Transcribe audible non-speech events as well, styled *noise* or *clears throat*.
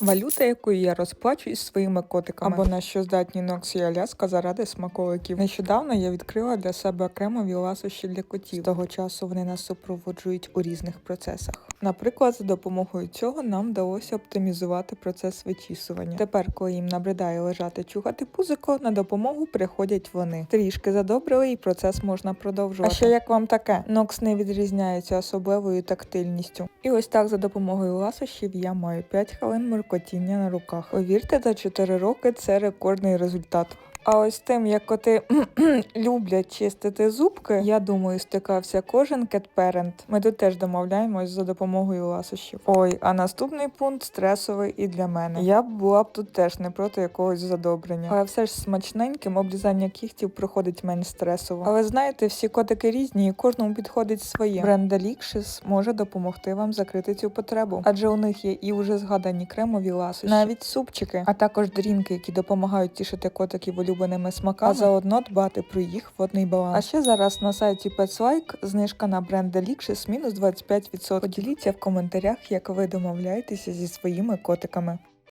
Валюта, якою я розплачуюсь своїми котиками, або на що здатні Нокс і Аляска заради смаколиків. Нещодавно я відкрила для себе окремові ласощі для котів. З того часу вони нас супроводжують у різних процесах. Наприклад, за допомогою цього нам вдалося оптимізувати процес вичісування. Тепер, коли їм набридає лежати чухати пузико, на допомогу приходять вони. Трішки задобрили, і процес можна продовжувати. А ще як вам таке? Нокс не відрізняється особливою тактильністю. І ось так за допомогою ласощів я маю 5 хвилин муркотіння на руках. Повірте, за 4 роки це рекордний результат. А ось тим, як коти *clears throat* люблять чистити зубки, я думаю, стикався кожен кетперент. Ми тут теж домовляємось за допомогою ласощів. Ой, а наступний пункт стресовий і для мене. Я була б тут теж не проти якогось задобрення. Але все ж смачненьким обрізання кігтів проходить менш стресово. Але знаєте, всі котики різні, і кожному підходить своє. Бренд Delicious може допомогти вам закрити цю потребу, адже у них є і вже згадані кремові ласощі, навіть супчики, а також дрінки, які допомагають тішити котиків улюбленими смаками, а заодно дбати про їх водний баланс. А ще зараз на сайті PetsLike знижка на бренд Delicious мінус 25%. Поділіться в коментарях, як ви домовляєтеся зі своїми котиками.